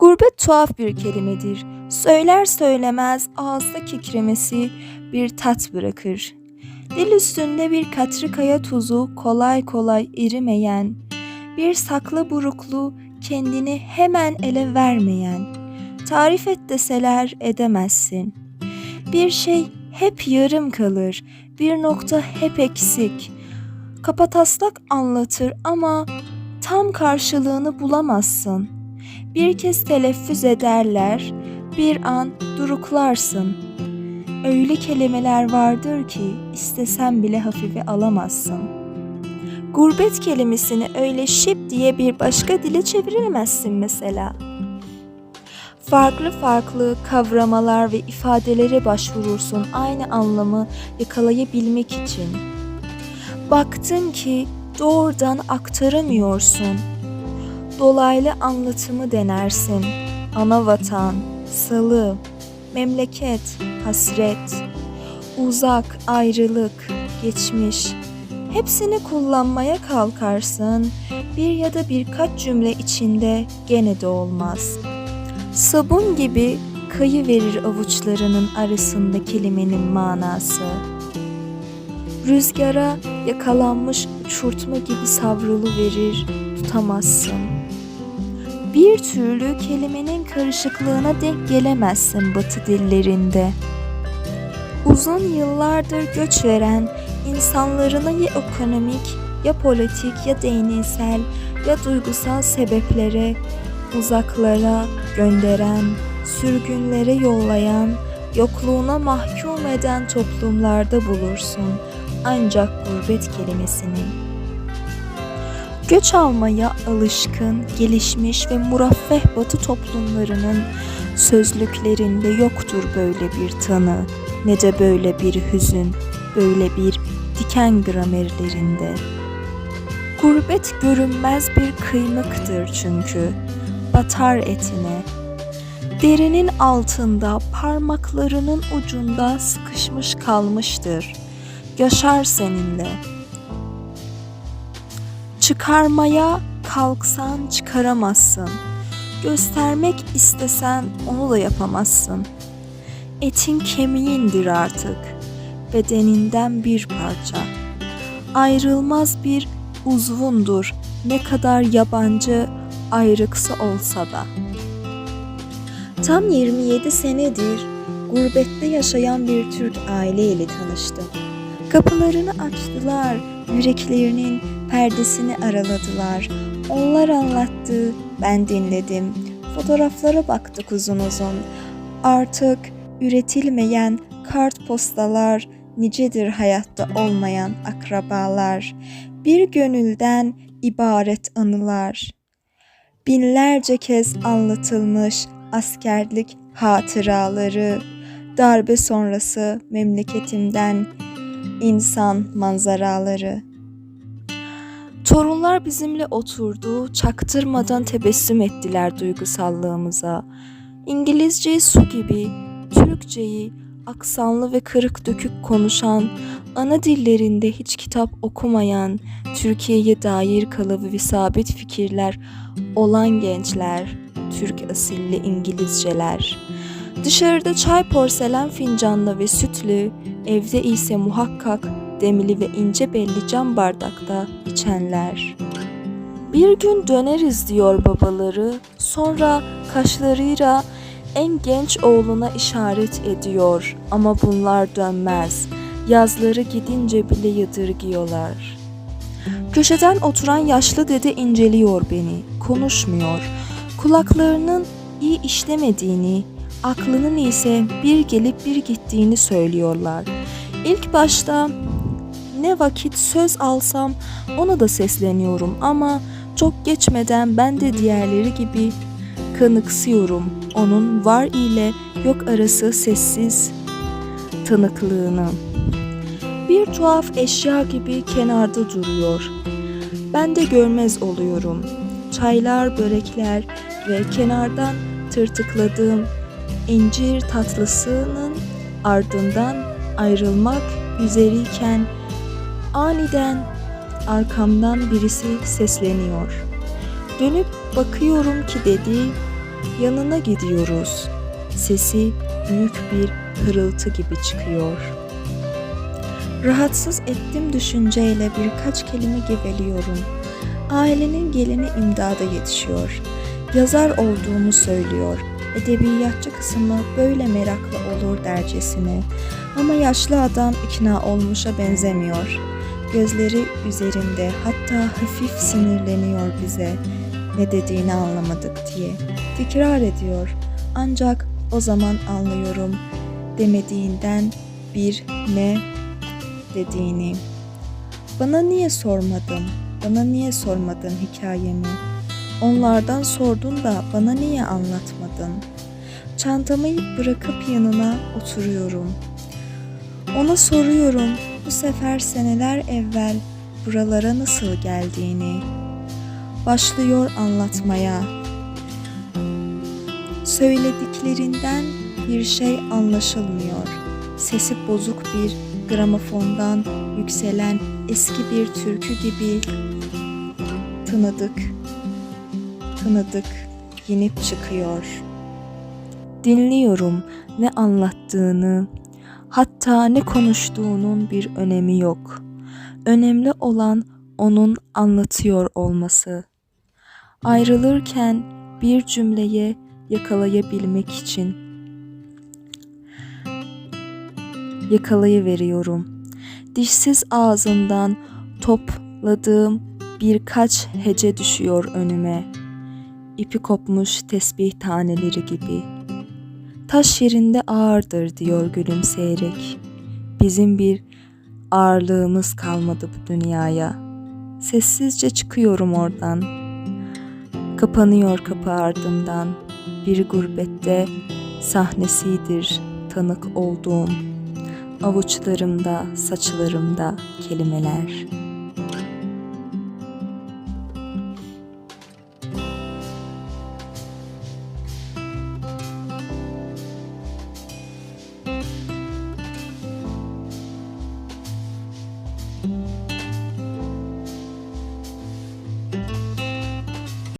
Gurbet tuhaf bir kelimedir. Söyler söylemez ağızda kekremesi bir tat bırakır. Dil üstünde bir katri kaya tuzu kolay kolay erimeyen, bir saklı buruklu kendini hemen ele vermeyen, tarif et deseler edemezsin. Bir şey hep yarım kalır, bir nokta hep eksik. Kapataslak anlatır ama tam karşılığını bulamazsın. Bir kez teleffüz ederler, bir an duruklarsın. Öyle kelimeler vardır ki istesen bile hafife alamazsın. Gurbet kelimesini öyle şip diye bir başka dile çeviremezsin mesela. Farklı farklı kavramalar ve ifadelere başvurursun aynı anlamı yakalayabilmek için. Baktın ki doğrudan aktaramıyorsun. Dolaylı anlatımı denersin. Ana vatan, salı, memleket, hasret, uzak, ayrılık, geçmiş. Hepsini kullanmaya kalkarsın. Bir ya da birkaç cümle içinde gene de olmaz. Sabun gibi kayı verir avuçlarının arasında kelimenin manası. Rüzgara yakalanmış uçurtma gibi savrulu verir, tutamazsın. Bir türlü kelimenin karışıklığına denk gelemezsin batı dillerinde. Uzun yıllardır göç veren insanlarına ya ekonomik, ya politik, ya deneysel, ya duygusal sebeplere, uzaklara gönderen, sürgünlere yollayan, yokluğuna mahkum eden toplumlarda bulursun ancak gurbet kelimesini. Göç almaya alışkın, gelişmiş ve mureffeh batı toplumlarının sözlüklerinde yoktur böyle bir tanı, ne de böyle bir hüzün, böyle bir diken gramerlerinde. Gurbet görünmez bir kıymıktır çünkü, batar etine. Derinin altında parmaklarının ucunda sıkışmış kalmıştır. Yaşar seninle. Çıkarmaya kalksan çıkaramazsın. Göstermek istesen onu da yapamazsın. Etin kemiğindir artık. Bedeninden bir parça. Ayrılmaz bir uzvundur ne kadar yabancı ayrıksı olsa da. Tam 27 senedir gurbette yaşayan bir Türk aileyle tanıştım. Kapılarını açtılar, yüreklerinin perdesini araladılar. Onlar anlattı, ben dinledim. Fotoğraflara baktık uzun uzun. Artık üretilmeyen kartpostalar, nicedir hayatta olmayan akrabalar. Bir gönülden ibaret anılar. Binlerce kez anlatılmış askerlik hatıraları, darbe sonrası memleketimden insan manzaraları. Torunlar bizimle oturdu, çaktırmadan tebessüm ettiler duygusallığımıza. İngilizceyi su gibi, Türkçeyi aksanlı ve kırık dökük konuşan, ana dillerinde hiç kitap okumayan, Türkiye'ye dair kalıbı ve sabit fikirler olan gençler, Türk asilli İngilizceler. Dışarıda çay porselen fincanla ve sütlü, evde ise muhakkak demli ve ince belli cam bardakta içenler. Bir gün döneriz diyor babaları, sonra kaşlarıyla en genç oğluna işaret ediyor ama bunlar dönmez. Yazları gidince bile yadırgıyorlar. Köşeden oturan yaşlı dede inceliyor beni, konuşmuyor. Kulaklarının iyi işlemediğini, aklının ise bir gelip bir gittiğini söylüyorlar. İlk başta ne vakit söz alsam ona da sesleniyorum ama çok geçmeden ben de diğerleri gibi kanıksıyorum onun var ile yok arası sessiz tanıklığını. Bir tuhaf eşya gibi kenarda duruyor. Ben de görmez oluyorum. Çaylar, börekler ve kenardan tırtıkladığım incir tatlısının ardından ayrılmak üzereyken aniden arkamdan birisi sesleniyor. Dönüp bakıyorum ki dedi Yanına gidiyoruz. Sesi büyük bir hırıltı gibi çıkıyor. Rahatsız ettim düşünceyle birkaç kelime geveliyorum. Ailenin gelini imdada yetişiyor. Yazar olduğumu söylüyor. Edebiyatçı kısmı böyle meraklı olur dercesine. Ama yaşlı adam ikna olmuşa benzemiyor. Gözleri üzerinde hatta hafif sinirleniyor bize. Ne dediğini anlamadık diye. Tekrar ediyor. Ancak o zaman anlıyorum demediğinden bir ne dediğini. Bana niye sormadın? Bana niye sormadın hikayemi? Onlardan sordun da bana niye anlatmadın? Çantamı bırakıp yanına oturuyorum. Ona soruyorum bu sefer seneler evvel buralara nasıl geldiğini. Başlıyor anlatmaya. Söylediklerinden bir şey anlaşılmıyor. Sesi bozuk bir gramofondan yükselen eski bir türkü gibi tınıdık, tınıdık yenip çıkıyor. Dinliyorum ne anlattığını, hatta ne konuştuğunun bir önemi yok. Önemli olan onun anlatıyor olması. Ayrılırken bir cümleye yakalayabilmek için yakalayıveriyorum. Dişsiz ağzından topladığım birkaç hece düşüyor önüme. İpi kopmuş tesbih taneleri gibi. Taş yerinde ağırdır diyor gülümseyerek. Bizim bir ağırlığımız kalmadı bu dünyaya. Sessizce çıkıyorum oradan. Kapanıyor kapı ardımdan. Bir gurbette sahnesidir tanık olduğum. Avuçlarımda, saçlarımda kelimeler.